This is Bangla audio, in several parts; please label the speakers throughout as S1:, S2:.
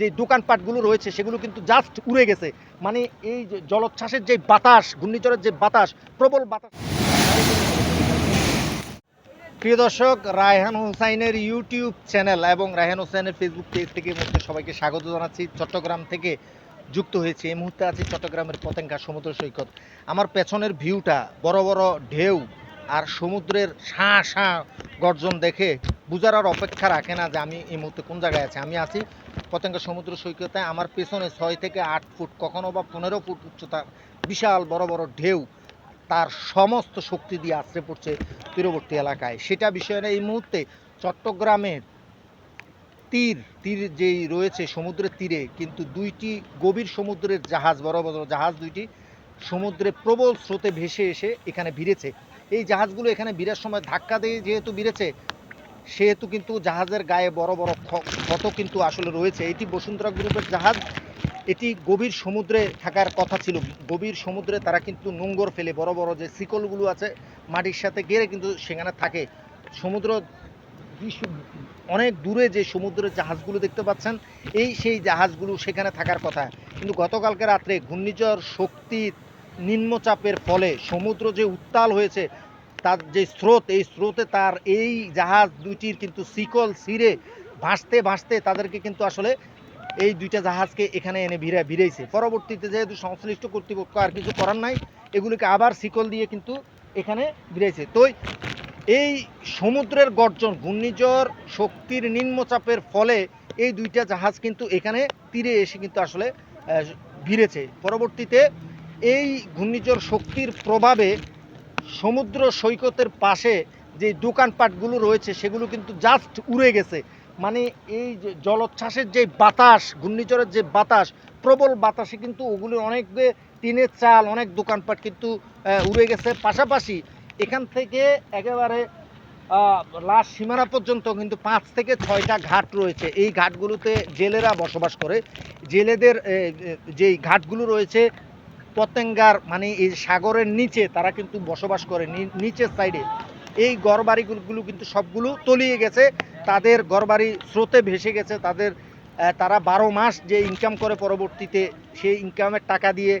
S1: যে দোকানপাটগুলো রয়েছে, সেগুলো কিন্তু জাস্ট উড়ে গেছে। মানে এই জলোচ্ছ্বাসের যে বাতাস, ঘূর্ণিঝড়ের যে বাতাস, প্রবল বাতাস। প্রিয় দর্শক, রায়হান হোসাইনের ইউটিউব চ্যানেল এবং রায়হান হোসাইনের ফেসবুক পেজ থেকে মুহূর্তে সবাইকে স্বাগত জানাচ্ছি। চট্টগ্রাম থেকে যুক্ত হয়েছে। এই মুহূর্তে আছি চট্টগ্রামের পতেঙ্গা সমুদ্র সৈকত। আমার পেছনের ভিউটা বড় বড় ঢেউ আর সমুদ্রের শাঁ শাঁ গর্জন দেখে বুঝার আর অপেক্ষা রাখে না যে আমি এই মুহূর্তে কোন জায়গায় আছি। আমি আছি পতেঙ্গা সমুদ্র সৈকতে। আমার পেছনে ছয় থেকে আট ফুট, কখনো বা পনেরো ফুট উচ্চতা, বিশাল বড় বড় ঢেউ, তার সমস্ত শক্তি দিয়ে আশ্রে পড়ছে তীরবর্তী এলাকায়। সেটা বিষয় বিষয়ে এই মুহূর্তে চট্টগ্রামের তীর তীর যেই রয়েছে সমুদ্রের তীরে, কিন্তু দুইটি গভীর সমুদ্রের জাহাজ, বড় বড় জাহাজ দুইটি, সমুদ্রে প্রবল স্রোতে ভেসে এসে এখানে ভিড়েছে। এই জাহাজগুলো এখানে ভিড়ার সময় ধাক্কা দিয়ে যেহেতু ভিড়েছে সেহেতু কিন্তু জাহাজের গায়ে বড় বড় ক্ষত কিন্তু আসলে রয়েছে। এটি বসুন্ধরা গ্রুপের জাহাজ। এটি গভীর সমুদ্রে থাকার কথা ছিল। গভীর সমুদ্রে তারা কিন্তু নোঙ্গর ফেলে বড় বড় যে শিকলগুলো আছে মাটির সাথে গেড়ে কিন্তু সেখানে থাকে। সমুদ্র অনেক দূরে যে সমুদ্রের জাহাজগুলো দেখতে পাচ্ছেন, এই সেই জাহাজগুলো সেখানে থাকার কথা। কিন্তু গতকালকে রাত্রে ঘূর্ণিঝড় শক্তির নিম্নচাপের ফলে সমুদ্র যে উত্তাল হয়েছে তার যে স্রোত, এই স্রোতে তার এই জাহাজ দুইটির কিন্তু শিকল ছিঁড়ে ভাসতে ভাসতে তাদেরকে কিন্তু আসলে এই দুইটা জাহাজকে এখানে এনে ভিড়ে ভিড়েছে পরবর্তীতে যেহেতু সংশ্লিষ্ট কর্তৃপক্ষ আর কিছু করার নাই, এগুলিকে আবার শিকল দিয়ে কিন্তু এখানে ভিড়েছে তো এই সমুদ্রের গর্জন, ঘূর্ণিঝড়, শক্তির নিম্নচাপের ফলে এই দুইটা জাহাজ কিন্তু এখানে তীরে এসে কিন্তু আসলে ভিড়েছে। পরবর্তীতে এই ঘূর্ণিঝড় শক্তির প্রভাবে সমুদ্র সৈকতের পাশে যে দোকানপাটগুলো রয়েছে, সেগুলো কিন্তু জাস্ট উড়ে গেছে। মানে এই জলোচ্ছ্বাসের যে বাতাস, ঘূর্ণিঝড়ের যে বাতাস, প্রবল বাতাসে কিন্তু ওগুলো অনেক টিনের চাল, অনেক দোকানপাট কিন্তু উড়ে গেছে। পাশাপাশি এখান থেকে একেবারে লাশ সীমানা পর্যন্ত কিন্তু পাঁচ থেকে ছয়টা ঘাট রয়েছে। এই ঘাটগুলোতে জেলেরা বসবাস করে। জেলেদের যেই ঘাটগুলো রয়েছে পতেঙ্গার মানে এই সাগরের নিচে তারা কিন্তু বসবাস করে নিচের সাইডে এই ঘরবাড়িগুলো কিন্তু সবগুলো তলিয়ে গেছে, তাদের ঘরবাড়ি স্রোতে ভেসে গেছে, তাদের তারা বারো মাস যে ইনকাম করে পরবর্তীতে, সেই ইনকামের টাকা দিয়ে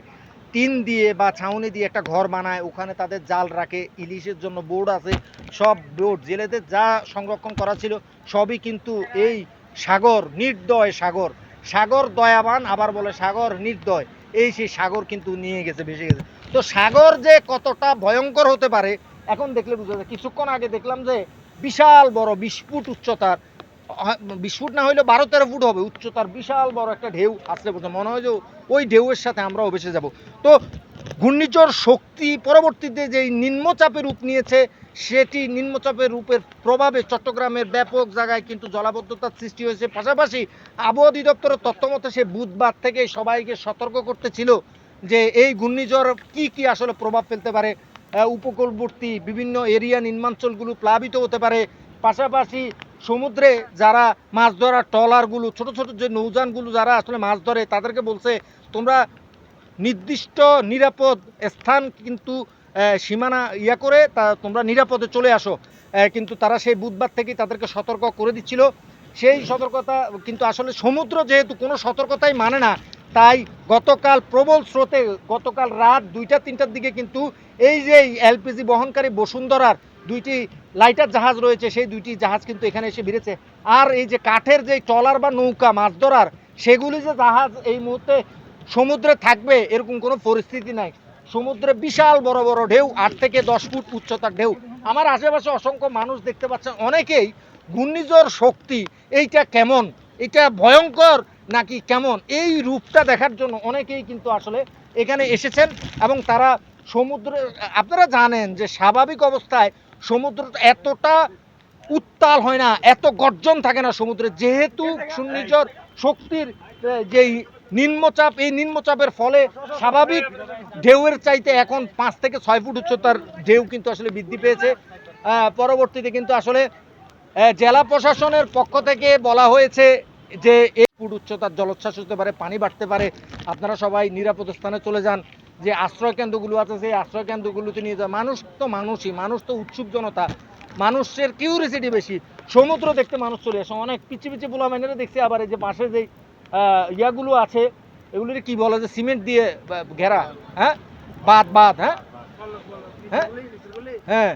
S1: টিন দিয়ে বা ছাউনি দিয়ে একটা ঘর বানায়, ওখানে তাদের জাল রাখে, ইলিশের জন্য বোর্ড আছে, সব বোর্ড, জেলেদের যা সংরক্ষণ করা ছিল, সবই কিন্তু এই সাগর, নির্দয় সাগর। সাগর দয়াবান, আবার বলে সাগর নির্দয়। এই সেই সাগর কিন্তু নিয়ে গেছে, ভেসে গেছে। তো সাগর যে কতটা ভয়ঙ্কর হতে পারে, এখন দেখলে বুঝা যায়। কিছুক্ষণ আগে দেখলাম যে বিশাল বড় বিশ ফুট উচ্চতার বিশ ফুট না হইলে বারো তেরো ফুট হবে, উচ্চতার বিশাল বড় একটা ঢেউ আসলে পড়ছে মনে হয় যে ওই ঢেউয়ের সাথে আমরাও ভেসে যাব। তো ঘূর্ণিঝড় শক্তি পরবর্তীতে যেই নিম্নচাপের রূপ নিয়েছে, সেটি নিম্নচাপের রূপের প্রভাবে চট্টগ্রামের ব্যাপক জায়গায় কিন্তু জলাবদ্ধতার সৃষ্টি হয়েছে। পাশাপাশি আবহাওয়া অধিদপ্তরের তথ্য মতে সে বুধবার থেকে সবাইকে সতর্ক করতেছিল যে এই ঘূর্ণিঝড় কি কি আসলে প্রভাব ফেলতে পারে। উপকূলবর্তী বিভিন্ন এরিয়া নিম্নাঞ্চলগুলো প্লাবিত হতে পারে। পাশাপাশি সমুদ্রে যারা মাছ ধরার ট্রলারগুলো, ছোট ছোট যে নৌযানগুলো যারা আসলে মাছ ধরে, তাদেরকে বলছে, তোমরা নির্দিষ্ট নিরাপদ স্থান কিন্তু সীমানা ইয়া করে তা তোমরা নিরাপদে চলে আসো। কিন্তু তারা সেই বুধবার থেকেই তাদেরকে সতর্ক করে দিচ্ছিল। সেই সতর্কতা কিন্তু আসলে সমুদ্র যেহেতু কোনো সতর্কতাই মানে না, তাই গতকাল প্রবল স্রোতে, গতকাল রাত দুইটা, তিনটার দিকে কিন্তু এই যে এলপিজি বহনকারী বসুন্ধরার দুইটি লাইটার জাহাজ রয়েছে, সেই দুইটি জাহাজ কিন্তু এখানে এসে ভিড়েছে। আর এই যে কাঠের যে ট্রলার বা নৌকা মাছ ধরার, সেগুলি যে জাহাজ এই মুহূর্তে সমুদ্রে থাকবে এরকম কোনো পরিস্থিতি নাই। সমুদ্রে বিশাল বড় বড় ঢেউ, আট থেকে দশ ফুট উচ্চতার ঢেউ। আমার আশেপাশে অসংখ্য মানুষ দেখতে পাচ্ছেন, অনেকেই ঘূর্ণিঝড় শক্তি, এইটা কেমন? এটা ভয়ঙ্কর নাকি কেমন? এই রূপটা দেখার জন্য অনেকেই কিন্তু আসলে এখানে এসেছেন এবং তারা সমুদ্রে, আপনারা জানেন যে স্বাভাবিক অবস্থায় সমুদ্র এতটা উত্তাল হয় না, এত গর্জন থাকে না সমুদ্রে। যেহেতু ঘূর্ণিঝড় শক্তির যেই নিম্নচাপ, এই নিম্নচাপের ফলে স্বাভাবিক ঢেউয়ের চাইতে এখন পাঁচ থেকে ছয় ফুট উচ্চতার ঢেউ কিন্তু আসলে বৃদ্ধি পেয়েছে। পরবর্তীতে কিন্তু আসলে জেলা প্রশাসনের পক্ষ থেকে বলা হয়েছে যে এই ফুট উচ্চতার জলোচ্ছ্বাস হতে পারে, পানি বাড়তে পারে। আপনারা সবাই নিরাপদ স্থানে চলে যান। যে আশ্রয় কেন্দ্রগুলো আছে, সেই আশ্রয় কেন্দ্রগুলোতে নিয়ে যান। মানুষ তো মানুষই, মানুষ তো উৎসুক জনতা। মানুষের কিউরিসিটি বেশি। সমুদ্র দেখতে মানুষ চলে আসে। অনেক পিছিয়ে পিছিয়ে পোলা মেনেরা দেখছি, আবার এই যে পাশে যেই ইয়াগুলো আছে, এগুলোর কি বলে যে সিমেন্ট দিয়ে ঘেরা হ্যাঁ? বাদ বাদ হ্যাঁ? হ্যাঁ? হ্যাঁ।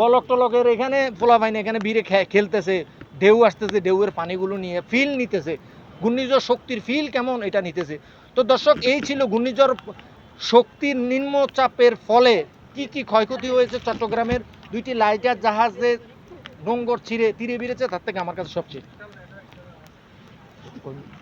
S1: বলক টলকের এখানে পোলাপাইন এখানে ভিড়ে খেলতেছে, ঢেউ আসতেছে, ঢেউয়ের পানিগুলো নিয়ে ফিল নিতেছে। ঘূর্ণিঝড় শক্তির ফিল কেমন এটা নিতেছে। তো দর্শক, এই ছিল ঘূর্ণিঝড় শক্তির নিম্নচাপের ফলে কি কি ক্ষয়ক্ষতি হয়েছে চট্টগ্রামের দুইটি লাইটার জাহাজে নোঙ্গর ছিঁড়ে, তীরে বেড়েছে, তার থেকে আমার কাছে সবচেয়ে। कम्युनिटी